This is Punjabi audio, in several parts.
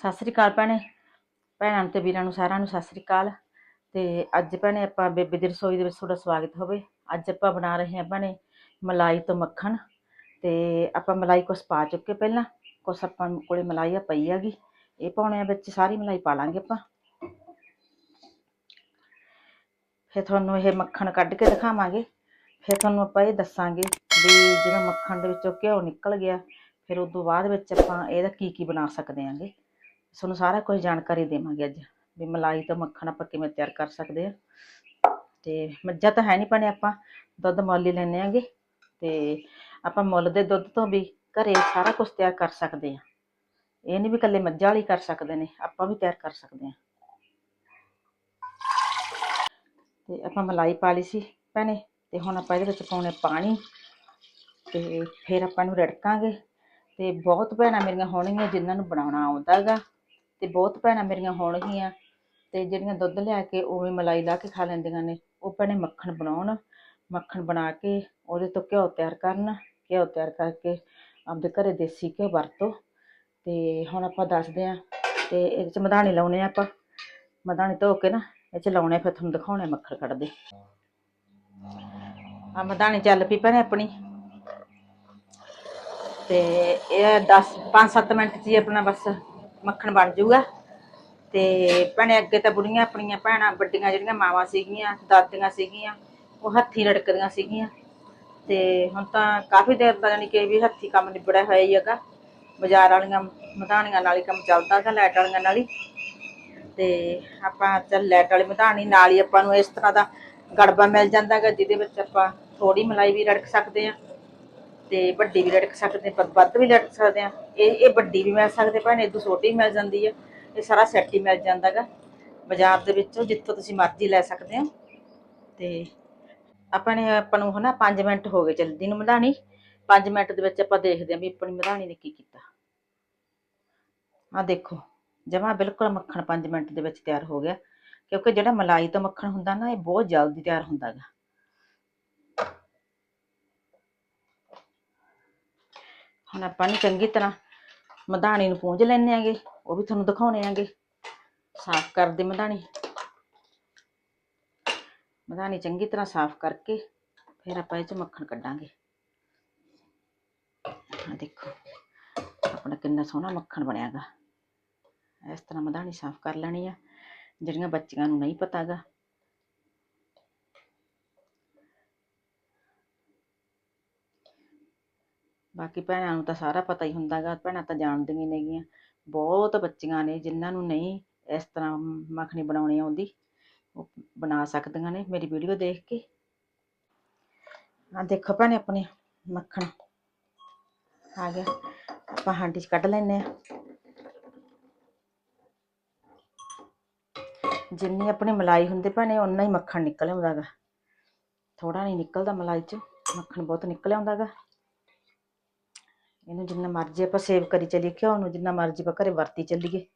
ਸਤਿ ਸ੍ਰੀ ਅਕਾਲ ਭੈਣੇ। ਭੈਣਾਂ ਨੂੰ ਤੇ ਵੀਰਾਂ ਨੂੰ ਸਾਰਿਆਂ ਨੂੰ ਸਤਿ ਸ੍ਰੀ ਅਕਾਲ। ਤੇ ਅੱਜ ਭੈਣੇ ਆਪਾਂ ਬੇਬੇ ਦੀ ਰਸੋਈ ਦੇ ਵਿੱਚ ਤੁਹਾਡਾ ਸਵਾਗਤ ਹੋਵੇ। ਅੱਜ ਆਪਾਂ ਬਣਾ ਰਹੇ ਹਾਂ ਭੈਣੇ ਮਲਾਈ ਤੋਂ ਮੱਖਣ। ਤੇ ਆਪਾਂ ਮਲਾਈ ਕੁਛ ਪਾ ਚੁੱਕੇ ਪਹਿਲਾਂ। ਕੁਛ ਆਪਾਂ ਕੋਲੇ ਮਲਾਈ ਆ ਪਈ ਹੈਗੀ। ਇਹ ਪਾਉਣੇ ਵਿੱਚ ਸਾਰੀ ਮਲਾਈ ਪਾ ਲਾਂਗੇ ਆਪਾਂ। ਫਿਰ ਤੁਹਾਨੂੰ ਇਹ ਮੱਖਣ ਕੱਢ ਕੇ ਦਿਖਾਵਾਂਗੇ। ਫਿਰ ਤੁਹਾਨੂੰ ਆਪਾਂ ਇਹ ਦੱਸਾਂਗੇ ਵੀ ਜਦੋਂ ਮੱਖਣ ਦੇ ਵਿੱਚੋਂ ਘਿਓ ਨਿਕਲ ਗਿਆ। ਫਿਰ ਉਸ ਤੋਂ ਬਾਅਦ ਵਿੱਚ ਆਪਾਂ ਇਹਦਾ ਕੀ ਕੀ ਬਣਾ ਸਕਦੇ ਆਂਗੇ। ਤੁਹਾਨੂੰ ਸਾਰਾ ਕੁਝ ਜਾਣਕਾਰੀ ਦੇਵਾਂਗੇ ਅੱਜ, ਵੀ ਮਲਾਈ ਤੋਂ ਮੱਖਣ ਆਪਾਂ ਕਿਵੇਂ ਤਿਆਰ ਕਰ ਸਕਦੇ ਆ। ਤੇ ਮੱਝਾਂ ਤਾਂ ਹੈ ਨਹੀਂ ਭੈਣੇ ਆਪਾਂ, ਦੁੱਧ ਮੁੱਲ ਹੀ ਲੈਣੇ ਆਂਗੇ। ਤੇ ਆਪਾਂ ਮੁੱਲ ਦੇ ਦੁੱਧ ਤੋਂ ਵੀ ਘਰੇ ਸਾਰਾ ਕੁਝ ਤਿਆਰ ਕਰ ਸਕਦੇ ਆ। ਇਹ ਨਹੀਂ ਵੀ ਇਕੱਲੇ ਮੱਝਾਂ ਵਾਲੀ ਕਰ ਸਕਦੇ ਨੇ, ਆਪਾਂ ਵੀ ਤਿਆਰ ਕਰ ਸਕਦੇ ਆ। ਤੇ ਆਪਾਂ ਮਲਾਈ ਪਾ ਲਈ ਸੀ ਭੈਣੇ, ਤੇ ਹੁਣ ਆਪਾਂ ਇਹਦੇ ਵਿੱਚ ਪਾਉਣੇ ਪਾਣੀ, ਤੇ ਫਿਰ ਆਪਾਂ ਨੂੰ ਰੜਕਾਂਗੇ। ਤੇ ਬਹੁਤ ਭੈਣਾਂ ਮੇਰੀਆਂ ਹੋਣਗੀਆਂ ਜਿਨ੍ਹਾਂ ਨੂੰ ਬਣਾਉਣਾ ਆਉਂਦਾ ਗਾ ਤੇ ਬਹੁਤ ਭੈਣਾਂ ਮੇਰੀਆਂ ਹੋਣਗੀਆਂ ਤੇ ਜਿਹੜੀਆਂ ਦੁੱਧ ਲਿਆ ਕੇ ਉਵੇਂ ਮਲਾਈ ਲਾ ਕੇ ਖਾ ਲੈਂਦੀਆਂ ਨੇ, ਉਹ ਭੈਣੇ ਮੱਖਣ ਬਣਾਉਣ, ਮੱਖਣ ਬਣਾ ਕੇ ਉਹਦੇ ਤੋਂ ਘਿਓ ਤਿਆਰ ਕਰਨ, ਘਿਓ ਤਿਆਰ ਕਰਕੇ ਆਪਦੇ ਘਰੇ ਦੇਸੀ ਘਿਓ ਵਰਤੋ ਤੇ ਹੁਣ ਆਪਾਂ ਦੱਸਦੇ ਆਂ ਤੇ ਇਹਦੇ ਚ ਮਧਾਣੀ ਲਾਉਣੇ ਆ ਆਪਾਂ, ਮਧਾਣੀ ਧੋ ਕੇ ਨਾ ਇਹ ਚ ਲਾਉਣੇ ਫਿਰ ਤੁਹਾਨੂੰ ਦਿਖਾਉਣੇ ਮੱਖਣ ਕੱਢਦੇ। ਆ ਮਧਾਣੀ ਚੱਲ ਪਈ ਭੈਣੇ ਆਪਣੀ। ਤੇ ਇਹ 10 5-7 ਮਿੰਟ 'ਚ ਹੀ ਆਪਣਾ ਬਸ ਮੱਖਣ ਬਣ ਜਾਊਗਾ। ਤੇ ਭੈਣੇ ਅੱਗੇ ਤਾਂ ਬੁੜੀਆਂ ਆਪਣੀਆਂ ਭੈਣਾਂ ਵੱਡੀਆਂ ਜਿਹੜੀਆਂ ਮਾਵਾਂ ਸੀਗੀਆਂ, ਦਾਦੀਆਂ ਸੀਗੀਆਂ, ਉਹ ਹੱਥੀਂ ਰੜਕਦੀਆਂ ਸੀਗੀਆਂ। ਤੇ ਹੁਣ ਤਾਂ ਕਾਫੀ ਦੇਰ ਪਤਾ ਨਹੀਂ ਕਿ ਵੀ ਹੱਥੀਂ ਕੰਮ ਨਿਬੜਿਆ ਹੋਇਆ ਹੀ ਹੈਗਾ। ਬਾਜ਼ਾਰ ਵਾਲੀਆਂ, ਮਧਾਣੀਆਂ ਨਾਲ ਹੀ ਕੰਮ ਚੱਲਦਾ ਹੈਗਾ, ਲਾਈਟ ਵਾਲੀਆਂ ਨਾਲ ਹੀ। ਤੇ ਆਪਾਂ ਚੱਲ ਲਾਈਟ ਵਾਲੀ ਮਧਾਣੀ ਨਾਲ ਹੀ ਆਪਾਂ ਨੂੰ ਇਸ ਤਰ੍ਹਾਂ ਦਾ ਗੜਬਾ ਮਿਲ ਜਾਂਦਾ ਹੈਗਾ, ਜਿਹਦੇ ਵਿੱਚ ਆਪਾਂ ਥੋੜੀ ਮਲਾਈ ਵੀ ਰੜਕ ਸਕਦੇ ਆ ਤੇ ਵੱਡੀ ਵੀ ਲਟਕ ਸਕਦੇ ਪਰ ਵੱਧ ਵੀ ਲਟਕ ਸਕਦੇ ਆ ਇਹ ਇਹ ਵੱਡੀ ਵੀ ਮਿਲ ਸਕਦੇ, ਭਾਵੇਂ ਇਦੋਂ ਛੋਟੀ ਵੀ ਮਿਲ ਜਾਂਦੀ ਆ। ਇਹ ਸਾਰਾ ਸੈੱਟ ਹੀ ਮਿਲ ਜਾਂਦਾਗਾ ਬਾਜ਼ਾਰ ਦੇ ਵਿੱਚੋਂ ਜਿੱਥੋਂ ਤੁਸੀਂ ਮਰਜ਼ੀ ਲੈ ਸਕਦੇ ਹੋ। ਤੇ ਆਪਾਂ ਨੇ, ਆਪਾਂ ਨੂੰ ਹਨਾ 5 ਮਿੰਟ ਹੋ ਗਏ ਜਲਦੀ ਨੂੰ ਮਧਾਣੀ 5 ਮਿੰਟ ਦੇ ਵਿੱਚ ਆਪਾਂ ਦੇਖਦੇ ਹਾਂ ਵੀ ਆਪਣੀ ਮਧਾਣੀ ਨੇ ਕੀ ਕੀਤਾ। ਆ ਦੇਖੋ, ਜਮਾ ਬਿਲਕੁਲ ਮੱਖਣ 5 ਮਿੰਟ ਦੇ ਵਿੱਚ ਤਿਆਰ ਹੋ ਗਿਆ। ਕਿਉਂਕਿ ਜਿਹੜਾ ਮਲਾਈ ਤੋਂ ਮੱਖਣ ਹੁੰਦਾ ਨਾ, ਇਹ ਬਹੁਤ ਜਲਦੀ ਤਿਆਰ ਹੁੰਦਾਗਾ ਹੁਣ ਆਪਾਂ ਨੂੰ ਚੰਗੀ ਤਰ੍ਹਾਂ ਮਧਾਣੀ ਨੂੰ ਪੂੰਝ ਲੈਣੇ ਆਂਗੇ, ਉਹ ਵੀ ਤੁਹਾਨੂੰ ਦਿਖਾਉਣੇ ਆਂਗੇ। ਸਾਫ਼ ਕਰਦੇ ਮਧਾਣੀ। ਮਧਾਣੀ ਚੰਗੀ ਤਰ੍ਹਾਂ ਸਾਫ਼ ਕਰਕੇ ਫਿਰ ਆਪਾਂ ਇਹ ਚ ਮੱਖਣ ਕੱਢਾਂਗੇ। ਆ ਦੇਖੋ, ਆਪਣਾ ਕਿੰਨਾ ਸੋਹਣਾ ਮੱਖਣ ਬਣਿਆਗਾ ਇਸ ਤਰ੍ਹਾਂ ਮਧਾਣੀ ਸਾਫ਼ ਕਰ ਲੈਣੀ ਆ। ਜਿਹੜੀਆਂ ਬੱਚੀਆਂ ਨੂੰ ਨਹੀਂ ਪਤਾਗਾ ਬਾਕੀ ਭੈਣਾਂ ਨੂੰ ਤਾਂ ਸਾਰਾ ਪਤਾ ਹੀ ਹੁੰਦਾ ਗਾ, ਭੈਣਾਂ ਤਾਂ ਜਾਣਦੀਆਂ ਹੀ ਨੇਗੀਆਂ। ਬਹੁਤ ਬੱਚੀਆਂ ਨੇ ਜਿਨ੍ਹਾਂ ਨੂੰ ਨਹੀਂ ਇਸ ਤਰ੍ਹਾਂ ਮੱਖਣੀ ਬਣਾਉਣੀ ਆਉਂਦੀ। ਉਹ ਬਣਾ ਸਕਦੀਆਂ ਨੇ ਮੇਰੀ ਵੀਡੀਓ ਦੇਖ ਕੇ। ਆ ਦੇਖੋ ਭੈਣੇ ਆਪਣੇ ਮੱਖਣ। ਆ ਗਿਆ। ਆਪਾਂ ਹਾਂਡੀ 'ਚ ਕੱਢ ਲੈਨੇ ਆ ਜਿੰਨੀ ਆਪਣੀ ਮਲਾਈ ਹੁੰਦੀ ਭੈਣੇ, ਓਨਾ ਹੀ ਮੱਖਣ ਨਿਕਲ ਆਉਂਦਾਗਾ ਥੋੜਾ ਨਹੀਂ ਨਿਕਲਦਾ ਮਲਾਈ 'ਚ। ਮੱਖਣ ਬਹੁਤ ਨਿਕਲ ਆਉਂਦਾਗਾ ਇਹਨੂੰ ਜਿੰਨਾ ਮਰਜ਼ੀ ਆਪਾਂ ਸੇਵ ਕਰੀ ਚੱਲੀਏ ਘਿਓ ਨੂੰ ਜਿੰਨਾ ਮਰਜ਼ੀ ਆਪਾਂ ਘਰੇ ਵਰਤੀ ਚੱਲੀਏ।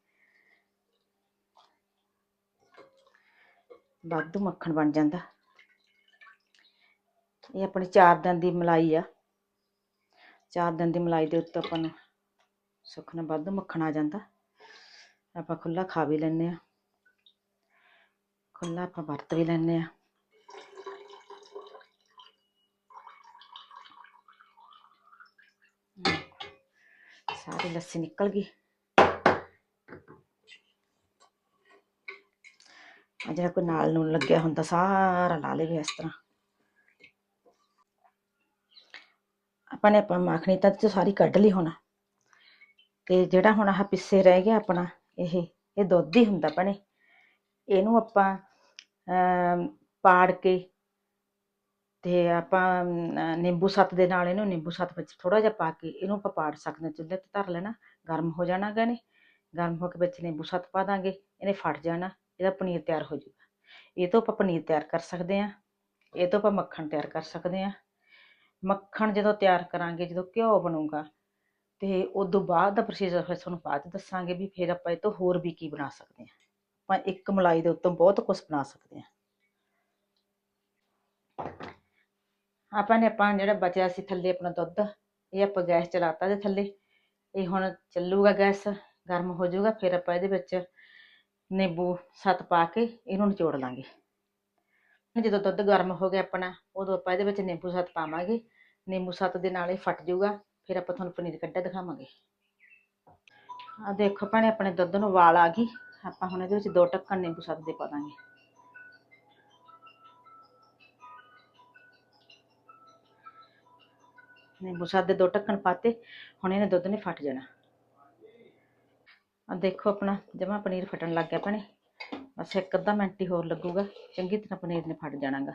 ਵਾਧੂ ਮੱਖਣ ਬਣ ਜਾਂਦਾ। ਇਹ ਆਪਣੀ ਚਾਰ ਦਿਨ ਦੀ ਮਲਾਈ ਆ। ਚਾਰ ਦਿਨ ਦੀ ਮਲਾਈ ਦੇ ਉੱਤੇ ਆਪਾਂ ਨੂੰ ਸੁੱਖ ਨਾਲ ਵਾਧੂ ਮੱਖਣ ਆ ਜਾਂਦਾ। ਆਪਾਂ ਖੁੱਲਾ ਖਾ ਵੀ ਲੈਨੇ ਆ ਖੁੱਲਾ ਆਪਾਂ ਵਰਤ ਵੀ ਲੈਨੇ ਆ ਸਾਰੀ ਲੱਸੀ ਨਿਕਲ ਗਈ। ਆ ਜਿਹੜਾ ਕੋਈ ਨਾਲ ਨੂੰ ਲੱਗਿਆ ਹੁੰਦਾ ਸਾਰਾ ਲਾ ਲਵੇ ਇਸ ਤਰ੍ਹਾਂ। ਆਪਾਂ ਨੇ ਆਪਾਂ ਮੱਖਣੀ ਤਾਂ ਚ ਸਾਰੀ ਕੱਢ ਲਈ ਹੁਣ। ਤੇ ਜਿਹੜਾ ਹੁਣ ਆਹ ਪਿੱਛੇ ਰਹਿ ਗਿਆ ਆਪਣਾ ਇਹ ਇਹ ਦੁੱਧ ਹੀ ਹੁੰਦਾ ਭੈਣੇ। ਇਹਨੂੰ ਆਪਾਂ ਅਮ, ਪਾੜ ਕੇ ਤੇ ਆਪਾਂ ਨਿੰਬੂ ਸੱਤ ਦੇ ਨਾਲ ਇਹਨੂੰ ਨਿੰਬੂ ਸੱਤ ਵਿੱਚ ਥੋੜਾ ਜਿਹਾ ਪਾ ਕੇ ਇਹਨੂੰ ਆਪਾਂ ਪਾੜ ਸਕਦੇ ਹਾਂ। ਚੁੱਲ੍ਹੇ ਤੇ ਧਰ ਲੈਣਾ, ਗਰਮ ਹੋ ਜਾਣਾ ਗਾ ਨੇ ਗਰਮ ਹੋ ਕੇ ਵਿੱਚ ਨਿੰਬੂ ਸੱਤ ਪਾ ਦਾਂਗੇ, ਇਹਨੇ ਫਟ ਜਾਣਾ, ਇਹਦਾ ਪਨੀਰ ਤਿਆਰ ਹੋ ਜਾਊਗਾ। ਇਹ ਤੋਂ ਆਪਾਂ ਪਨੀਰ ਤਿਆਰ ਕਰ ਸਕਦੇ ਹਾਂ, ਇਹ ਤੋਂ ਆਪਾਂ ਮੱਖਣ ਤਿਆਰ ਕਰ ਸਕਦੇ ਹਾਂ। ਮੱਖਣ ਜਦੋਂ ਤਿਆਰ ਕਰਾਂਗੇ, ਜਦੋਂ ਘਿਓ ਬਣੂਗਾ, ਤੇ ਤੋਂ ਬਾਅਦ ਦਾ ਪ੍ਰੋਸੀਜਰ ਫਿਰ ਤੁਹਾਨੂੰ ਬਾਅਦ ਦੱਸਾਂਗੇ ਵੀ ਫਿਰ ਆਪਾਂ ਇਹ ਤੋਂ ਹੋਰ ਵੀ ਕੀ ਬਣਾ ਸਕਦੇ ਹਾਂ। ਆਪਾਂ ਇੱਕ ਮਲਾਈ ਦੇ ਉੱਤੋਂ ਬਹੁਤ ਕੁਝ ਬਣਾ ਸਕਦੇ ਹਾਂ। ਆਪਾਂ ਨੇ ਆਪਾਂ ਜਿਹੜਾ ਬਚਿਆ ਸੀ ਥੱਲੇ ਆਪਣਾ ਦੁੱਧ, ਇਹ ਆਪਾਂ ਗੈਸ ਚਲਾਤਾ ਦੇ ਥੱਲੇ। ਇਹ ਹੁਣ ਚੱਲੂਗਾ ਗੈਸ, ਗਰਮ ਹੋ ਜਾਊਗਾ, ਫਿਰ ਆਪਾਂ ਇਹਦੇ ਵਿੱਚ ਨਿੰਬੂ ਸੱਤ ਪਾ ਕੇ ਇਹਨੂੰ ਨਿਚੋੜ ਲਾਂਗੇ। ਜਦੋਂ ਦੁੱਧ ਗਰਮ ਹੋ ਗਿਆ ਆਪਣਾ, ਉਦੋਂ ਆਪਾਂ ਇਹਦੇ ਵਿੱਚ ਨਿੰਬੂ ਸੱਤ ਪਾਵਾਂਗੇ। ਨਿੰਬੂ ਸੱਤ ਦੇ ਨਾਲ ਇਹ ਫਟ ਜਾਊਗਾ, ਫਿਰ ਆਪਾਂ ਤੁਹਾਨੂੰ ਪਨੀਰ ਕੱਢਿਆ ਦਿਖਾਵਾਂਗੇ। ਆ ਦੇਖੋ ਭੈਣੇ, ਆਪਣੇ ਦੁੱਧ ਨੂੰ ਵਾਲ ਆ ਗਈ। ਆਪਾਂ ਹੁਣ ਇਹਦੇ ਵਿੱਚ ਦੋ ਟੱਕਣ ਨਿੰਬੂ ਸੱਤ ਦੇ ਪਾ ਦਾਂਗੇ। ਨਿੰਬੂ ਸੱਤ ਦੇ ਦੋ ਢੱਕਣ ਪਾਤੇ, ਹੁਣ ਇਹਨੇ ਦੁੱਧ ਨੇ ਫਟ ਜਾਣਾ। ਆ ਦੇਖੋ ਆਪਣਾ, ਜਮਾ ਪਨੀਰ ਫਟਣ ਲੱਗ ਗਿਆ ਭੈਣੇ। ਬਸ ਇੱਕ ਅੱਧਾ ਮਿੰਟ ਹੀ ਹੋਰ ਲੱਗੂਗਾ, ਚੰਗੀ ਤਰ੍ਹਾਂ ਪਨੀਰ ਨੇ ਫਟ ਜਾਣਾਗਾ।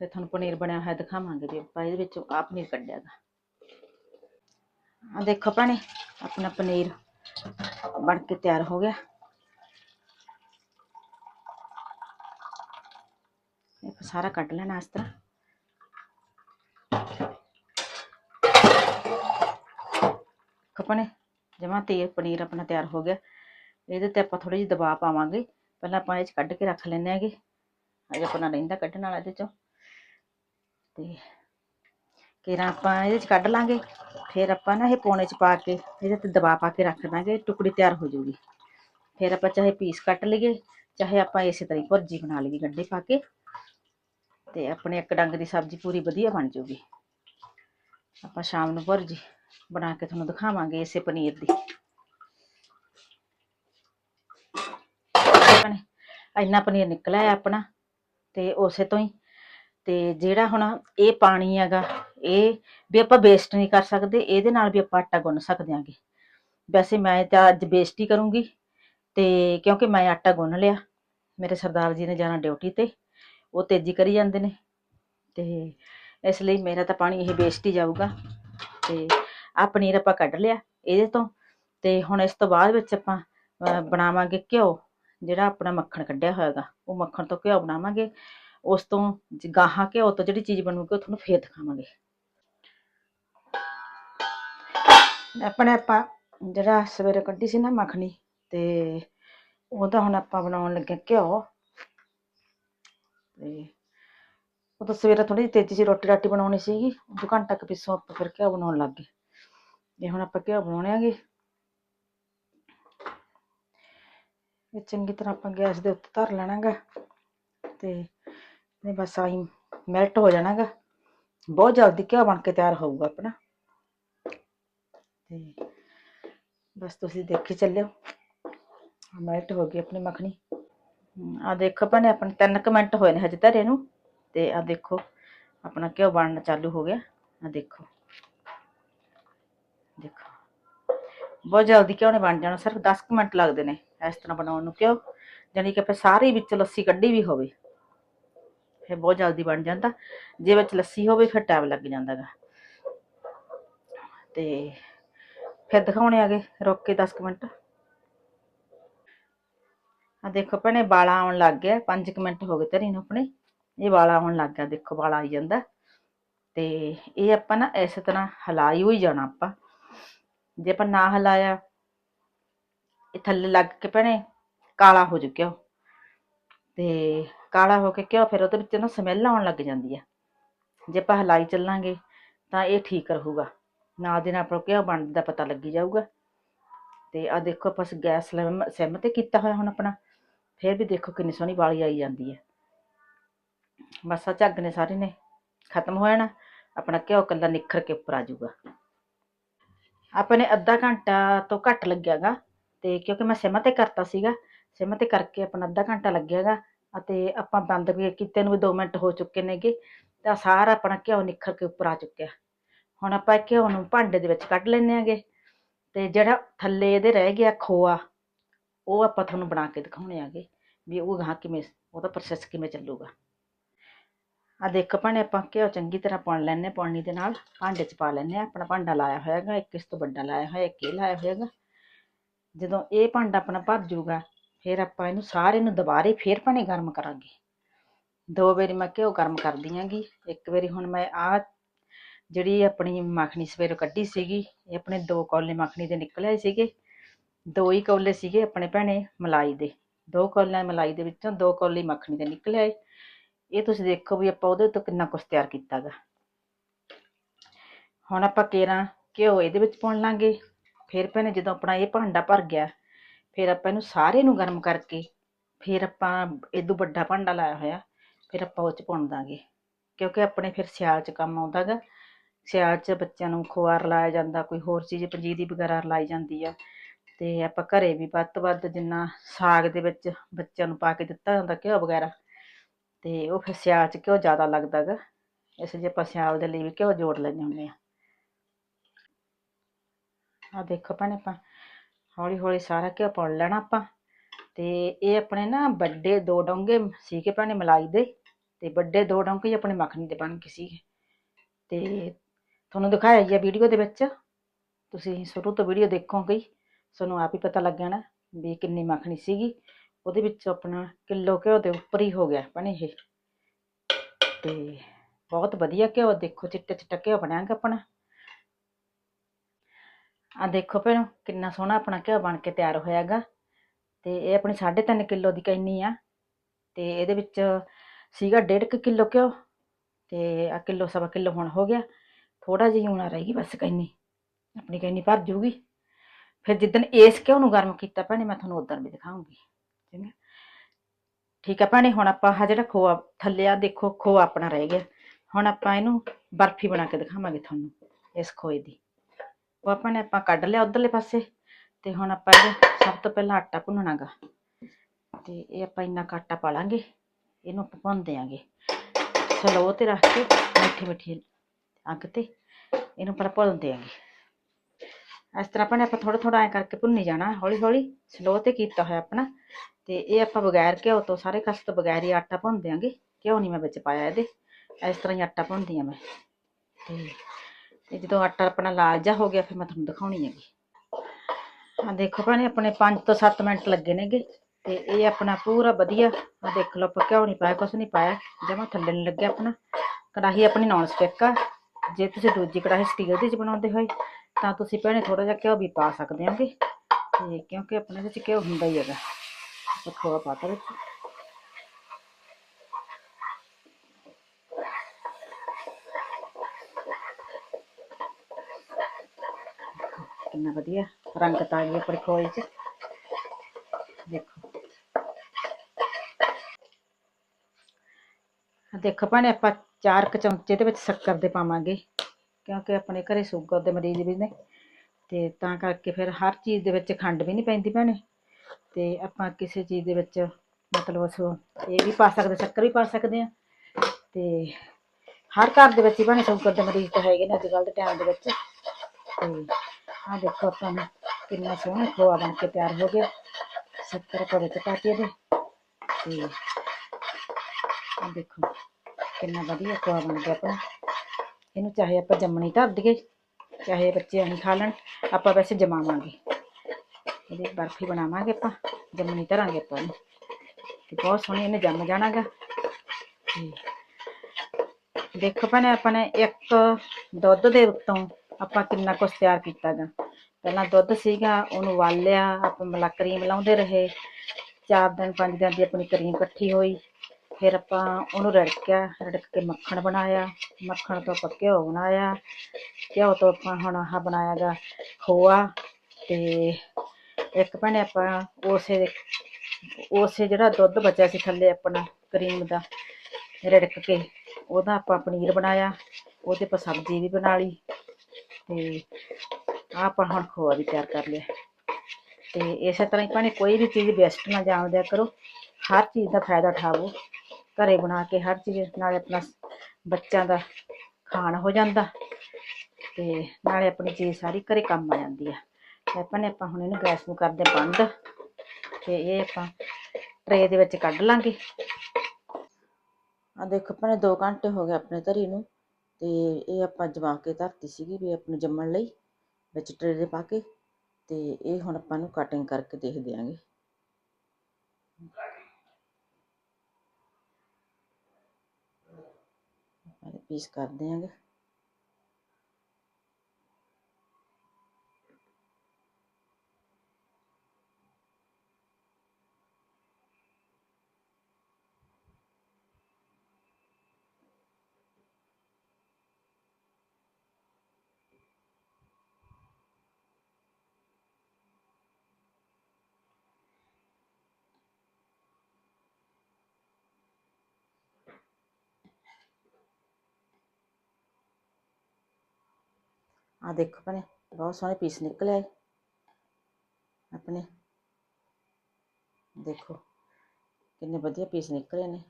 ਫਿਰ ਤੁਹਾਨੂੰ ਪਨੀਰ ਬਣਿਆ ਹੋਇਆ ਦਿਖਾਵਾਂਗੇ ਵੀ ਆਪਾਂ ਇਹਦੇ ਵਿੱਚੋਂ ਆ ਪਨੀਰ ਕੱਢਿਆਗਾ। ਆ ਦੇਖੋ ਭੈਣੇ, ਆਪਣਾ ਪਨੀਰ ਬਣ ਕੇ ਤਿਆਰ ਹੋ ਗਿਆ। ਇਹ ਸਾਰਾ ਕੱਢ ਲੈਣਾ ਇਸ ਤਰ੍ਹਾਂ। ਕਪਣੇ ਜਮਾ ਤੇਲ ਪਨੀਰ ਆਪਣਾ ਤਿਆਰ ਹੋ ਗਿਆ। ਇਹਦੇ ਤੇ ਆਪਾਂ ਥੋੜੀ ਜਿਹੀ ਦਬਾਅ ਪਾਵਾਂਗੇ। ਪਹਿਲਾਂ ਆਪਾਂ ਇਹ ਚ ਕੱਢ ਕੇ ਰੱਖ ਲੈਣੇ ਹੈਗੇ। ਅਜੇ ਆਪਣਾ ਰਹਿੰਦਾ ਕੱਢਣ ਵਾਲਾ ਇਹਦੇ ਚੋਂ। ਤੇ ਕਿਰਾਂ ਆਪਾਂ ਇਹਦੇ ਚ ਕੱਢ ਲਾਂਗੇ। ਫਿਰ ਆਪਾਂ ਨਾ ਇਹ ਪੌਣੇ ਚ ਪਾ ਕੇ ਇਹਦੇ ਤੇ ਦਬਾਅ ਪਾ ਕੇ ਰੱਖ ਦਾਂਗੇ। ਟੁਕੜੀ ਤਿਆਰ ਹੋ ਜਾਊਗੀ। ਫਿਰ ਆਪਾਂ ਚਾਹੇ ਪੀਸ ਕੱਟ ਲਈਏ, ਚਾਹੇ ਆਪਾਂ ਇਸੇ ਤਰ੍ਹਾਂ ਹੀ ਭੁਰਜੀ ਬਣਾ ਲਈਏ ਗੰਢੇ ਪਾ ਕੇ। ਤੇ ਆਪਣੇ ਇੱਕ ਡੰਗ ਦੀ ਸਬਜ਼ੀ ਪੂਰੀ ਵਧੀਆ ਬਣ ਜਾਊਗੀ। ਆਪਾਂ ਸ਼ਾਮ ਨੂੰ ਭੁਰਜੀ ਬਣਾ ਕੇ ਤੁਹਾਨੂੰ ਦਿਖਾਵਾਂਗੇ ਇਸੇ ਪਨੀਰ ਦੀ। ਇੰਨਾ ਪਨੀਰ ਨਿਕਲਿਆ ਹੈ ਆਪਣਾ ਤੇ ਉਸੇ ਤੋਂ ਹੀ। ਤੇ ਜਿਹੜਾ ਹੁਣ ਇਹ ਪਾਣੀ ਹੈਗਾ, ਇਹ ਵੀ ਆਪਾਂ ਵੇਸਟ ਨਹੀਂ ਕਰ ਸਕਦੇ, ਇਹਦੇ ਨਾਲ ਵੀ ਆਪਾਂ ਆਟਾ ਗੁੰਨ ਸਕਦੇ ਆਂਗੇ ਵੈਸੇ ਮੈਂ ਤਾਂ ਅੱਜ ਵੇਸਟ ਹੀ ਕਰੂੰਗੀ ਤੇ ਕਿਉਂਕਿ ਮੈਂ ਆਟਾ ਗੁੰਨ ਲਿਆ, ਮੇਰੇ ਸਰਦਾਰ ਜੀ ਨੇ ਜਾਣਾ ਡਿਊਟੀ ਤੇ, ਉਹ ਤੇਜ਼ੀ ਕਰੀ ਜਾਂਦੇ ਨੇ। ਤੇ ਇਸ ਲਈ ਮੇਰਾ ਤਾਂ ਪਾਣੀ ਇਹ ਵੇਸਟ ਹੀ ਜਾਊਗਾ। ਤੇ ਆ ਪਨੀਰ ਆਪਾਂ ਕੱਢ ਲਿਆ ਇਹਦੇ ਤੋਂ ਤੇ ਹੁਣ ਇਸ ਤੋਂ ਬਾਅਦ ਵਿੱਚ ਆਪਾਂ ਅਹ, ਬਣਾਵਾਂਗੇ ਘਿਓ ਜਿਹੜਾ ਆਪਣਾ ਮੱਖਣ ਕੱਢਿਆ ਹੋਏਗਾ ਉਹ ਮੱਖਣ ਤੋਂ ਘਿਓ ਬਣਾਵਾਂਗੇ। ਉਸ ਤੋਂ ਗਾਹਾਂ ਘਿਓ ਤੋਂ ਜਿਹੜੀ ਚੀਜ਼ ਬਣੂਗੀ ਉਹ ਤੁਹਾਨੂੰ ਫੇਰ ਦਿਖਾਵਾਂਗੇ। ਆਪਣੇ ਆਪਾਂ ਜਿਹੜਾ ਸਵੇਰੇ ਕੱਢੀ ਸੀ ਨਾ ਮੱਖਣੀ ਤੇ ਉਹਦਾ ਹੁਣ ਆਪਾਂ ਬਣਾਉਣ ਲੱਗੇ ਘਿਓ। ਤੇ ਉਹ ਤਾਂ ਸਵੇਰੇ ਥੋੜੀ ਜਿਹੀ ਤੇਜ਼ੀ 'ਚ ਰੋਟੀ ਰਾਟੀ ਬਣਾਉਣੀ ਸੀਗੀ ਦੋ ਘੰਟਾ ਕੁ ਪਿੱਛੋਂ ਆਪਾਂ ਫਿਰ ਘਿਓ ਬਣਾਉਣ ਲੱਗ ਗਏ। ਇਹ ਹੁਣ ਆਪਾਂ ਘਿਓ ਬਣਾਉਣੇ ਆਗੇ ਇਹ ਚੰਗੀ ਤਰ੍ਹਾਂ ਆਪਾਂ ਗੈਸ ਦੇ ਉੱਤੇ ਧਰ ਲੈਣਾਗਾ ਤੇ ਇਹ ਬਸ ਆਈ ਮੈਲਟ ਹੋ ਜਾਣਾਗਾ। ਬਹੁਤ ਜਲਦੀ ਘਿਓ ਬਣ ਕੇ ਤਿਆਰ ਹੋਊਗਾ ਆਪਣਾ। ਤੇ ਬਸ ਤੁਸੀਂ ਦੇਖੀ ਚੱਲਿਓ। ਮੈਲਟ ਹੋ ਗਈ ਆਪਣੀ ਮੱਖਣੀ। ਆ ਦੇਖੋ ਭੈਣੇ, ਆਪਣੇ ਤਿੰਨ ਕੁ ਮਿੰਟ ਹੋਏ ਨੇ ਹਜੇ ਧਰੇ ਨੂੰ। ਤੇ ਆ ਦੇਖੋ, ਆਪਣਾ ਘਿਓ ਬਣਨਾ ਚਾਲੂ ਹੋ ਗਿਆ। ਆ ਦੇਖੋ। ਦੇਖੋ। ਬਹੁਤ ਜਲਦੀ ਘਿਓ ਨੇ ਬਣ ਜਾਣਾ, ਸਿਰਫ 10 ਕੁ ਮਿੰਟ ਲੱਗਦੇ ਨੇ ਇਸ ਤਰ੍ਹਾਂ ਬਣਾਉਣ ਨੂੰ ਘਿਓ, ਜਾਣੀ ਕਿ ਆਪਾਂ ਸਾਰੀ ਵਿੱਚ ਲੱਸੀ ਕੱਢੀ ਵੀ ਹੋਵੇ। ਫਿਰ ਬਹੁਤ ਜਲਦੀ ਬਣ ਜਾਂਦਾ, ਜੇ ਵਿੱਚ ਲੱਸੀ ਹੋਵੇ ਫਿਰ ਟਾਈਮ ਲੱਗ ਜਾਂਦਾ ਤੇ ਫਿਰ ਦਿਖਾਉਣੇ ਆਗੇ, ਰੁਕ ਕੇ 10 ਕੁ ਮਿੰਟ। ਆ ਦੇਖੋ ਭੈਣੇ, ਵਾਲਾ ਆਉਣ ਲੱਗ ਗਿਆ 5 ਮਿੰਟ ਹੋ ਗਏ ਧਰੀ ਨੂੰ ਆਪਣੇ। ਇਹ ਵਾਲਾ ਆਉਣ ਲੱਗ ਗਿਆ, ਦੇਖੋ ਵਾਲਾ ਆਈ ਜਾਂਦਾ। ਤੇ ਇਹ ਆਪਾਂ ਨਾ ਇਸ ਤਰ੍ਹਾਂ ਹਲਾਈ ਹੋਈ ਜਾਣਾ ਆਪਾਂ। ਜੇ ਆਪਾਂ ਨਾ ਹਲਾਇਆ, ਇਹ ਥੱਲੇ ਲੱਗ ਕੇ ਭੈਣੇ ਕਾਲਾ ਹੋ ਚੁੱਕਿਆ ਉਹ। ਤੇ ਕਾਲਾ ਹੋ ਕੇ ਘਿਓ ਫਿਰ ਉਹਦੇ ਵਿੱਚ ਨਾ ਸਮੈਲ ਆਉਣ ਲੱਗ ਜਾਂਦੀ ਆ। ਜੇ ਆਪਾਂ ਹਲਾਈ ਚੱਲਾਂਗੇ, ਤਾਂ ਇਹ ਠੀਕ ਰਹੂਗਾ। ਨਾਲ ਦੇ ਨਾਲ ਆਪਣਾ ਘਿਓ ਬਣਨ ਦਾ ਪਤਾ ਲੱਗੀ ਜਾਊਗਾ। ਤੇ ਆ ਦੇਖੋ, ਆਪਾਂ ਗੈਸ ਸਿਮ ਤੇ ਕੀਤਾ ਹੋਇਆ ਹੁਣ ਆਪਣਾ। ਫਿਰ ਵੀ ਦੇਖੋ ਕਿੰਨੀ ਸੋਹਣੀ ਵਾਲੀ ਆਈ ਜਾਂਦੀ ਹੈ ਬਸ ਆ ਝੱਗ ਨੇ ਸਾਰੇ ਨੇ। ਖਤਮ ਹੋ ਜਾਣਾ। ਆਪਣਾ ਘਿਓ ਕੱਲਾ ਨਿਖਰ ਕੇ ਉੱਪਰ ਆ ਜਾਊਗਾ। ਆਪਾਂ ਨੇ ਅੱਧਾ ਘੰਟਾ ਤੋਂ ਘੱਟ ਲੱਗਿਆਗਾ ਤੇ ਕਿਉਂਕਿ ਮੈਂ ਸਿਮ ਤੇ ਕਰਤਾ ਸੀਗਾ, ਸਿਮ ਤੇ ਕਰਕੇ ਆਪਣਾ ਅੱਧਾ ਘੰਟਾ ਲੱਗਿਆਗਾ ਅਤੇ ਆਪਾਂ ਬੰਦ ਵੀ ਕੀਤੇ ਨੂੰ ਵੀ 2 ਮਿੰਟ ਹੋ ਚੁੱਕੇ ਨੇਗੇ, ਤਾਂ ਸਾਰਾ ਆਪਣਾ ਘਿਓ ਨਿਖਰ ਕੇ ਉੱਪਰ ਆ ਚੁੱਕਿਆ। ਹੁਣ ਆਪਾਂ ਘਿਓ ਨੂੰ ਭਾਂਡੇ ਦੇ ਵਿੱਚ ਕੱਢ ਲੈਣੇ ਆਗੇ ਤੇ ਜਿਹੜਾ ਥੱਲੇ ਇਹਦੇ ਰਹਿ ਗਿਆ ਖੋਆ, ਉਹ ਆਪਾਂ ਤੁਹਾਨੂੰ ਬਣਾ ਕੇ ਦਿਖਾਉਣੇ ਆਗੇ ਵੀ ਉਹ ਗਾਹ ਕਿਵੇਂ, ਉਹਦਾ ਪ੍ਰੋਸੈਸ ਕਿਵੇਂ ਚੱਲੂਗਾ। ਆ ਦੇਖੋ ਭਾਣੇ, ਆਪਾਂ ਘਿਓ ਚੰਗੀ ਤਰ੍ਹਾਂ ਪਾਣ ਲੈਣੇ ਪਾਣੀ ਦੇ ਨਾਲ ਭਾਂਡੇ 'ਚ ਪਾ ਲੈਣੇ ਆ ਆਪਣਾ ਭਾਂਡਾ ਲਾਇਆ ਹੋਇਆਗਾ, ਇੱਕ ਇਸ ਤੋਂ ਵੱਡਾ ਲਾਇਆ ਹੋਇਆ, ਇੱਕ ਇਹ ਲਾਇਆ ਹੋਇਆਗਾ। ਜਦੋਂ ਇਹ ਭਾਂਡਾ ਆਪਣਾ ਭਰ ਜਾਊਗਾ ਫਿਰ ਆਪਾਂ ਇਹਨੂੰ ਸਾਰੇ ਨੂੰ ਦੁਬਾਰੇ ਫੇਰ ਭਾਣੇ ਗਰਮ ਕਰਾਂਗੇ। ਦੋ ਵਾਰੀ ਮੈਂ ਘਿਓ ਗਰਮ ਕਰਦੀ ਆਂਗੀ ਇੱਕ ਵਾਰੀ ਹੁਣ ਮੈਂ ਆ ਜਿਹੜੀ ਆਪਣੀ ਮੱਖਣੀ ਸਵੇਰੋਂ ਕੱਢੀ ਸੀਗੀ, ਇਹ ਆਪਣੇ ਦੋ ਕੌਲੇ ਮੱਖਣੀ ਦੇ ਨਿਕਲੇ ਸੀਗੇ, ਦੋ ਹੀ ਕੌਲੇ ਸੀਗੇ ਆਪਣੇ ਭੈਣੇ ਮਲਾਈ ਦੇ। ਦੋ ਕੌਲਿਆਂ ਮਲਾਈ ਦੇ ਵਿੱਚੋਂ ਦੋ ਕੌਲੀ ਮੱਖਣੀ ਦੇ ਨਿਕਲ ਆਏ। ਇਹ ਤੁਸੀਂ ਦੇਖੋ ਵੀ ਆਪਾਂ ਉਹਦੇ ਤੋਂ ਕਿੰਨਾ ਕੁਛ ਤਿਆਰ ਕੀਤਾਗਾ। ਹੁਣ ਆਪਾਂ ਕੇਰਾਂ ਘਿਓ ਇਹਦੇ ਵਿੱਚ ਪਾਉਣ ਲਾਂਗੇ। ਫਿਰ ਭੈਣੇ ਜਦੋਂ ਆਪਣਾ ਇਹ ਭਾਂਡਾ ਭਰ ਗਿਆ, ਫਿਰ ਆਪਾਂ ਇਹਨੂੰ ਸਾਰੇ ਨੂੰ ਗਰਮ ਕਰਕੇ, ਫਿਰ ਆਪਾਂ ਇਦੋਂ ਵੱਡਾ ਭਾਂਡਾ ਲਾਇਆ ਹੋਇਆ, ਫਿਰ ਆਪਾਂ ਉਹ ਚ ਪਾਉਣ ਦਾਂਗੇ। ਕਿਉਂਕਿ ਆਪਣੇ ਫਿਰ ਸਿਆਲ ਚ ਕੰਮ ਆਉਂਦਾ ਗਾ ਸਿਆਲ ਚ ਬੱਚਿਆਂ ਨੂੰ ਖੋਆ ਰਲਾਇਆ ਜਾਂਦਾ, ਕੋਈ ਹੋਰ ਚੀਜ਼, ਪੰਜੀਰੀ ਵਗੈਰਾ ਰਲਾਈ ਜਾਂਦੀ ਆ। ਤੇ ਆਪਾਂ ਘਰੇ ਵੀ ਵੱਧ ਤੋਂ ਵੱਧ ਜਿੰਨਾ ਸਾਗ ਦੇ ਵਿੱਚ ਬੱਚਿਆਂ ਨੂੰ ਪਾ ਕੇ ਦਿੱਤਾ ਜਾਂਦਾ, ਘਿਓ ਵਗੈਰਾ ਤੇ ਉਹ ਫਿਰ ਸਿਆਲ ਚ ਘਿਓ ਜ਼ਿਆਦਾ ਲੱਗਦਾ ਗਾ, ਇਸ ਲਈ ਆਪਾਂ ਸਿਆਲ ਦੇ ਲਈ ਵੀ ਘਿਓ ਜੋੜ ਲੈਂਦੇ ਹੁੰਦੇ ਆ ਆ ਦੇਖੋ ਭੈਣੇ ਆਪਾਂ, ਹੌਲੀ ਹੌਲੀ ਸਾਰਾ ਘਿਓ ਪਾਉਣ ਲੈਣਾ ਆਪਾਂ, ਤੇ ਇਹ ਆਪਣੇ ਨਾ ਵੱਡੇ ਦੋ ਡੋਂਗੇ ਸੀਗੇ ਭੈਣੇ ਮਲਾਈ ਦੇ, ਤੇ ਵੱਡੇ ਦੋ ਡੋਂਗੇ ਹੀ ਆਪਣੇ ਮੱਖਣੀ ਦੇ ਬਣ ਗਏ ਸੀਗੇ। ਤੇ ਤੁਹਾਨੂੰ ਦਿਖਾਇਆ ਹੀ ਆ ਵੀਡੀਓ ਦੇ ਵਿੱਚ, ਤੁਸੀਂ ਸ਼ੁਰੂ ਤੋਂ ਵੀਡੀਓ ਦੇਖੋਗੇ ਤੁਹਾਨੂੰ ਆਪ ਹੀ ਪਤਾ ਲੱਗ ਜਾਣਾ ਵੀ ਕਿੰਨੀ ਮੱਖਣੀ ਸੀਗੀ। ਉਹਦੇ ਵਿੱਚ ਆਪਣਾ ਕਿਲੋ ਘਿਓ ਦੇ ਉੱਪਰ ਹੀ ਹੋ ਗਿਆ ਭੈਣੇ ਇਹ। ਤੇ ਬਹੁਤ ਵਧੀਆ ਘਿਓ, ਦੇਖੋ ਚਿੱਟਾ ਚਿੱਟਾ ਘਿਓ ਬਣਿਆਗਾ ਆਪਣਾ। ਆ ਦੇਖੋ ਭੈਣੋ, ਕਿੰਨਾ ਸੋਹਣਾ ਆਪਣਾ ਘਿਓ ਬਣ ਕੇ ਤਿਆਰ ਹੋਇਆਗਾ ਤੇ ਇਹ ਆਪਣੀ 3.5 ਕਿਲੋ ਦੀ ਕੈਨੀ ਆ। ਤੇ ਇਹਦੇ ਵਿੱਚ ਸੀਗਾ 1.5 ਕਿਲੋ ਘਿਓ। ਤੇ ਆ ਕਿਲੋ, ਸਵਾ ਕਿਲੋ ਹੁਣ ਹੋ ਗਿਆ। ਥੋੜਾ ਜਿਹੀ ਹੋਣਾ ਰਹੇਗੀ ਬਸ ਕੈਨੀ। ਆਪਣੀ ਕੈਨੀ ਭਰ ਜੂਗੀ। ਫਿਰ ਜਿੱਦਣ ਇਸ ਘਿਓ ਨੂੰ ਗਰਮ ਕੀਤਾ ਭੈਣੇ, ਮੈਂ ਤੁਹਾਨੂੰ ਉਦੋਂ ਵੀ ਦਿਖਾਉਂਗੀ। ਚੰਗਾ। ਠੀਕ ਆ ਭੈਣੇ, ਹੁਣ ਆਪਾਂ ਆਹ ਜਿਹੜਾ ਖੋਆ ਥੱਲੇ ਆ, ਦੇਖੋ, ਖੋਆ ਆਪਣਾ ਰਹਿ ਗਿਆ। ਹੁਣ ਆਪਾਂ ਇਹਨੂੰ ਬਰਫੀ ਬਣਾ ਕੇ ਦਿਖਾਵਾਂਗੇ ਤੁਹਾਨੂੰ, ਇਸ ਖੋਏ ਦੀ। ਉਹ ਆਪਾਂ ਨੇ ਆਪਾਂ ਕੱਢ ਲਿਆ ਉਧਰਲੇ ਪਾਸੇ, ਤੇ ਹੁਣ ਆਪਾਂ ਇਹਦੇ ਸਭ ਤੋਂ ਪਹਿਲਾਂ ਆਟਾ ਭੁੰਨਣਾ ਗਾ ਤੇ ਇਹ ਆਪਾਂ ਇੰਨਾ ਕੁ ਆਟਾ ਪਾ ਲਾਂਗੇ, ਇਹਨੂੰ ਆਪਾਂ ਭੁੰਨ ਦਿਆਂਗੇ। ਸਲੋ ਤੇ ਰੱਖ ਕੇ ਮਿੱਠੀ ਮਿੱਠੀ ਅੱਗ ਤੇ ਇਹਨੂੰ ਪਰ ਭੁੰਨ ਦਿਆਂਗੇ। ਇਸ ਤਰ੍ਹਾਂ ਆਪਾਂ ਨੇ ਆਪਾਂ ਥੋੜਾ ਥੋੜਾ ਐ ਕਰਕੇ ਭੁੰਨੀ ਜਾਣਾ ਹੌਲੀ ਹੌਲੀ ਸਲੋ ਤੇ ਕੀਤਾ ਹੋਇਆ ਆਪਣਾ। ਤੇ ਇਹ ਆਪਾਂ ਬਗੈਰ ਘਿਓ ਤੋਂ ਸਾਰੇ ਕਸ ਤੋਂ ਬਗੈਰ ਹੀ ਆਟਾ ਭੁੰਨਦੇ ਦਿਆਂਗੇ ਘਿਓ ਨਹੀਂ ਮੈਂ ਵਿੱਚ ਪਾਇਆ ਇਹਦੇ। ਇਸ ਤਰ੍ਹਾਂ ਹੀ ਆਟਾ ਭੁੰਨਦੀ ਆ ਮੈਂ। ਤੇ ਤੇ ਜਦੋਂ ਆਟਾ ਆਪਣਾ ਲਾਲ ਜਿਹਾ ਹੋ ਗਿਆ, ਫਿਰ ਮੈਂ ਤੁਹਾਨੂੰ ਦਿਖਾਉਣੀ ਹੈਗੀ। ਆ ਦੇਖੋ ਭੈਣੇ, ਆਪਣੇ 5 ਤੋਂ 7 ਮਿੰਟ ਲੱਗੇ ਨੇਗੇ। ਤੇ ਇਹ ਆਪਣਾ ਪੂਰਾ ਵਧੀਆ। ਆ ਦੇਖ ਲਓ, ਆਪਾਂ ਘਿਓ ਨਹੀਂ ਪਾਇਆ, ਕੁਛ ਨਹੀਂ ਪਾਇਆ। ਜਮਾ ਥੱਲੇ ਨਹੀਂ ਲੱਗਿਆ ਆਪਣਾ। ਕੜਾਹੀ ਆਪਣੀ ਨੌਨ ਸਟਿਕ ਆ। ਜੇ ਤੁਸੀਂ ਦੂਜੀ ਕੜਾਹੀ ਸਟੀਲ ਦੀ ਚ ਬਣਾਉਂਦੇ ਹੋਏ, ਤਾਂ ਤੁਸੀਂ ਭੈਣੇ ਥੋੜਾ ਜਿਹਾ ਘਿਓ ਵੀ ਪਾ ਸਕਦੇ ਹੋਗੇ ਤੇ ਕਿਉਂਕਿ ਆਪਣੇ ਵਿੱਚ ਘਿਓ ਹੁੰਦਾ ਹੀ ਹੈਗਾ। ਆਪਾਂ ਖੋਆ ਪਾਤਾ ਵਿੱਚ ਕਿੰਨਾ ਵਧੀਆ ਰੰਗਤ ਆ ਗਈ ਆਪਣੇ ਖੋਏ 'ਚ ਦੇਖੋ ਆਹ ਦੇਖੋ ਭੈਣੇ ਆਪਾਂ ਚਾਰ ਕੁ ਚਮਚੇ ਦੇ ਵਿੱਚ ਸ਼ੱਕਰ ਦੇ ਪਾਵਾਂਗੇ ਕਿਉਂਕਿ ਆਪਣੇ ਘਰੇ ਸ਼ੂਗਰ ਦੇ ਮਰੀਜ਼ ਵੀ ਨੇ ਤੇ ਤਾਂ ਕਰਕੇ ਫਿਰ ਹਰ ਚੀਜ਼ ਦੇ ਵਿੱਚ ਖੰਡ ਵੀ ਨਹੀਂ ਪੈਂਦੀ ਭੈਣੇ ਤੇ ਆਪਾਂ ਕਿਸੇ ਚੀਜ਼ ਦੇ ਵਿੱਚ ਮਤਲਬ ਉਸ ਇਹ ਵੀ ਪਾ ਸਕਦੇ, ਸ਼ੱਕਰ ਵੀ ਪਾ ਸਕਦੇ ਆ ਤੇ ਹਰ ਘਰ ਦੇ ਵਿੱਚ ਹੀ ਭੈਣੇ ਸ਼ੂਗਰ ਦੇ ਮਰੀਜ਼ ਤਾਂ ਹੈਗੇ ਨੇ ਅੱਜ ਕੱਲ੍ਹ ਦੇ ਟਾਈਮ ਦੇ ਵਿੱਚ। ਤੇ ਆਹ ਦੇਖੋ ਆਪਾਂ ਨੂੰ ਕਿੰਨਾ ਸੋਹਣਾ ਖੋਆ ਬਣ ਕੇ ਤਿਆਰ ਹੋ ਗਿਆ। ਸ਼ੱਕਰ ਆਪਾਂ ਵਿੱਚ ਪਾਤੀ ਇਹਦੇ। ਤੇ ਆਹ ਦੇਖੋ ਕਿੰਨਾ ਵਧੀਆ ਖੋਆ ਬਣ ਗਿਆ ਆਪਣਾ ਇਹਨੂੰ ਚਾਹੇ ਆਪਾਂ ਜੰਮਣੀ ਧਰ ਦਈਏ, ਚਾਹੇ ਬੱਚੇ ਨਹੀਂ ਖਾ ਲੈਣ, ਆਪਾਂ ਵੈਸੇ ਜਮਾਵਾਂਗੇ। ਇਹਦੀ ਬਰਫੀ ਬਣਾਵਾਂਗੇ ਆਪਾਂ ਜੰਮਣੀ ਧਰਾਂਗੇ ਆਪਾਂ ਇਹਨੂੰ। ਤੇ ਬਹੁਤ ਸੋਹਣੀ ਇਹਨੇ ਜੰਮ ਜਾਣਾਗਾ। ਦੇਖੋ ਭੈਣੇ, ਆਪਾਂ ਨੇ ਇੱਕ ਦੁੱਧ ਦੇ ਉੱਤੋਂ ਆਪਾਂ ਕਿੰਨਾ ਕੁਛ ਤਿਆਰ ਕੀਤਾ ਗਾ ਪਹਿਲਾਂ ਦੁੱਧ ਸੀਗਾ, ਉਹਨੂੰ ਉਬਾਲਿਆ, ਆਪਾਂ ਮਲਾ ਕਰੀਮ ਲਾਉਂਦੇ ਰਹੇ। ਚਾਰ ਦਿਨ, ਪੰਜ ਦਿਨ ਦੀ ਆਪਣੀ ਕਰੀਮ ਇਕੱਠੀ ਹੋਈ। ਫਿਰ ਆਪਾਂ ਉਹਨੂੰ ਰੜਕਿਆ, ਰੜਕ ਕੇ ਮੱਖਣ ਬਣਾਇਆ। ਮੱਖਣ ਤੋਂ ਆਪਾਂ ਘਿਓ ਬਣਾਇਆ। ਘਿਓ ਤੋਂ ਆਪਾਂ ਹੁਣ ਆਹ ਬਣਾਇਆ ਗਾ ਖੋਆ ਤੇ ਇੱਕ ਭੈਣੇ ਆਪਾਂ ਉਸੇ ਉਸੇ ਜਿਹੜਾ ਦੁੱਧ ਬਚਿਆ ਸੀ ਥੱਲੇ ਆਪਣਾ ਕਰੀਮ ਦਾ, ਰਿੜਕ ਕੇ, ਉਹਦਾ ਆਪਾਂ ਪਨੀਰ ਬਣਾਇਆ, ਉਹਦੇ ਆਪਾਂ ਸਬਜ਼ੀ ਵੀ ਬਣਾ ਲਈ, ਤੇ ਆਪਾਂ ਹੁਣ ਖੋਆ ਵੀ ਤਿਆਰ ਕਰ ਲਿਆ। ਤੇ ਇਸੇ ਤਰ੍ਹਾਂ ਹੀ ਭਾਵੇਂ ਕੋਈ ਵੀ ਚੀਜ਼ ਵੇਸਟ ਨਾ ਜਾਣ ਦਿਆ ਕਰੋ, ਹਰ ਚੀਜ਼ ਦਾ ਫਾਇਦਾ ਉਠਾਵੋ, ਘਰੇ ਬਣਾ ਕੇ ਹਰ ਚੀਜ਼, ਨਾਲੇ ਆਪਣਾ ਬੱਚਿਆਂ ਦਾ ਖਾਣ ਹੋ ਜਾਂਦਾ, ਤੇ ਨਾਲੇ ਆਪਣੀ ਚੀਜ਼ ਸਾਰੀ ਘਰੇ ਕੰਮ ਆ ਜਾਂਦੀ ਆ। ਤੇ ਆਪਾਂ ਆਪਾਂ ਹੁਣ ਇਹਨੂੰ ਗੈਸ ਨੂੰ ਕਰਦੇ ਬੰਦ ਤੇ ਇਹ ਆਪਾਂ ਟਰੇ ਦੇ ਵਿੱਚ ਕੱਢ ਲਾਂਗੇ। ਆ ਦੇਖੋ ਭੈਣੇ 2 ਘੰਟੇ ਹੋ ਗਏ ਆਪਣੇ ਧਰੀ ਨੂੰ ਤੇ ਇਹ ਆਪਾਂ ਜਮਾ ਕੇ ਧਰਤੀ ਸੀਗੀ ਵੀ ਆਪਣੇ ਜੰਮਣ ਲਈ, ਵਿੱਚ ਟਰੇ ਦੇ ਪਾ ਕੇ ਤੇ ਇਹ ਹੁਣ ਆਪਾਂ ਨੂੰ ਕਟਿੰਗ ਕਰਕੇ ਦੇਖ ਦਿਆਂਗੇ। ਪੀਸ ਕਰ ਦਿਆਂਗੇ। ਆ ਦੇਖੋ ਭੈਣੇ ਬਹੁਤ ਸੋਹਣੇ ਪੀਸ ਨਿਕਲੇ ਆਏ ਆਪਣੇ, ਦੇਖੋ, ਕਿੰਨੇ ਵਧੀਆ ਪੀਸ ਨਿਕਲੇ ਨੇ।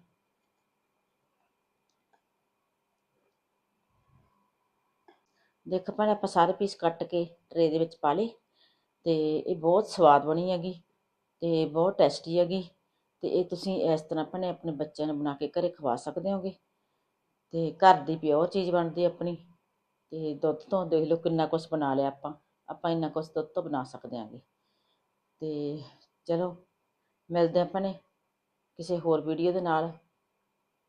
ਦੇਖੋ ਭੈਣੇ ਆਪਾਂ ਸਾਰੇ ਪੀਸ ਕੱਟ ਕੇ ਟਰੇ ਦੇ ਵਿੱਚ ਪਾ ਲਏ ਤੇ ਇਹ ਬਹੁਤ ਸਵਾਦ ਬਣੀ ਹੈਗੀ ਤੇ ਬਹੁਤ ਟੇਸਟੀ ਹੈਗੀ ਤੇ ਇਹ ਤੁਸੀਂ ਇਸ ਤਰ੍ਹਾਂ ਭੈਣੇ ਆਪਣੇ ਬੱਚਿਆਂ ਨੂੰ ਬਣਾ ਕੇ ਘਰੇ ਖਵਾ ਸਕਦੇ ਹੋਗੇ ਤੇ ਘਰ ਦੀ ਪਿਓਰ ਚੀਜ਼ ਬਣਦੀ ਆਪਣੀ। ਤੇ ਦੁੱਧ ਤੋਂ ਦੇਖ ਲਓ ਕਿੰਨਾ ਕੁਝ ਬਣਾ ਲਿਆ ਆਪਾਂ। ਆਪਾਂ ਇੰਨਾ ਕੁਝ ਦੁੱਧ ਤੋਂ ਬਣਾ ਸਕਦੇ ਆਂਗੇ। ਤੇ ਚਲੋ, ਮਿਲਦੇ ਆਪਾਂ ਨੇ ਕਿਸੇ ਹੋਰ ਵੀਡੀਓ ਦੇ ਨਾਲ।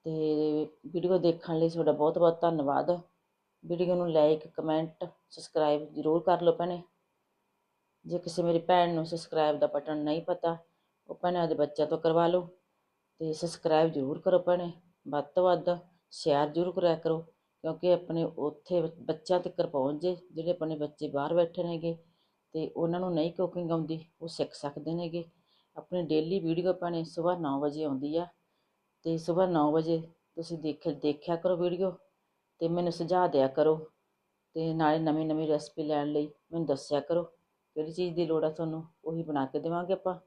ਤੇ ਵੀਡੀਓ ਦੇਖਣ ਲਈ ਤੁਹਾਡਾ ਬਹੁਤ ਬਹੁਤ ਧੰਨਵਾਦ। ਵੀਡੀਓ ਨੂੰ ਲਾਈਕ ਕਮੈਂਟ ਸਬਸਕ੍ਰਾਈਬ ਜ਼ਰੂਰ ਕਰ ਲਓ ਭੈਣੇ। ਜੇ ਕਿਸੇ ਮੇਰੀ ਭੈਣ ਨੂੰ ਸਬਸਕ੍ਰਾਈਬ ਦਾ ਬਟਨ ਨਹੀਂ ਪਤਾ, ਉਹ ਭੈਣੇ ਉਹਦੇ ਬੱਚਿਆਂ ਤੋਂ ਕਰਵਾ ਲਓ। ਤੇ ਸਬਸਕ੍ਰਾਈਬ ਜ਼ਰੂਰ ਕਰੋ ਭੈਣੇ। ਵੱਧ ਤੋਂ ਵੱਧ ਸ਼ੇਅਰ ਜ਼ਰੂਰ ਕਰਿਆ ਕਰੋ। ਕਿਉਂਕਿ ਆਪਣੇ ਉੱਥੇ ਬੱਚਿਆਂ ਤੱਕ ਪਹੁੰਚ ਜੇ, ਜਿਹੜੇ ਆਪਣੇ ਬੱਚੇ ਬਾਹਰ ਬੈਠੇ ਨੇਗੇ ਅਤੇ ਉਹਨਾਂ ਨੂੰ ਨਹੀਂ ਕੁਕਿੰਗ ਆਉਂਦੀ, ਉਹ ਸਿੱਖ ਸਕਦੇ ਨੇਗੇ। ਆਪਣੀ ਡੇਲੀ ਵੀਡੀਓ ਭੈਣੇ ਸਵੇਰ 9 ਵਜੇ ਆਉਂਦੀ ਆ ਅਤੇ ਸਵੇਰ 9 ਵਜੇ ਤੁਸੀਂ ਦੇਖ, ਦੇਖਿਆ ਕਰੋ ਵੀਡੀਓ ਅਤੇ ਮੈਨੂੰ ਸੁਝਾਅ ਦਿਆ ਕਰੋ ਅਤੇ ਨਾਲੇ ਨਵੀਂ ਨਵੀਂ ਰੈਸਪੀ ਲੈਣ ਲਈ ਮੈਨੂੰ ਦੱਸਿਆ ਕਰੋ, ਕਿਹੜੀ ਚੀਜ਼ ਦੀ ਲੋੜ ਆ ਤੁਹਾਨੂੰ, ਉਹੀ ਬਣਾ ਕੇ ਦੇਵਾਂਗੇ ਆਪਾਂ।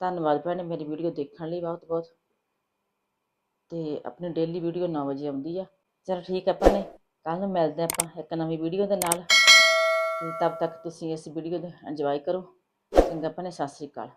ਧੰਨਵਾਦ ਭੈਣੇ, ਮੇਰੀ ਵੀਡੀਓ ਦੇਖਣ ਲਈ ਬਹੁਤ ਬਹੁਤ ਅਤੇ ਆਪਣੀ ਡੇਲੀ ਵੀਡੀਓ ਨੌ ਵਜੇ ਆਉਂਦੀ ਆ। ਚਲੋ ਠੀਕ ਹੈ ਭੈਣੇ ਕੱਲ ਨੂੰ ਮਿਲਦੇ ਆਪਾਂ ਇੱਕ ਨਵੀਂ ਵੀਡੀਓ ਦੇ ਨਾਲ। ਤੇ ਤਦ ਤੱਕ ਤੁਸੀਂ ਇਸ ਵੀਡੀਓ ਦਾ ਇੰਜੋਏ ਕਰੋ। ਚੰਗਾ ਭੈਣੇ, ਸਤਿ ਸ੍ਰੀ ਅਕਾਲ।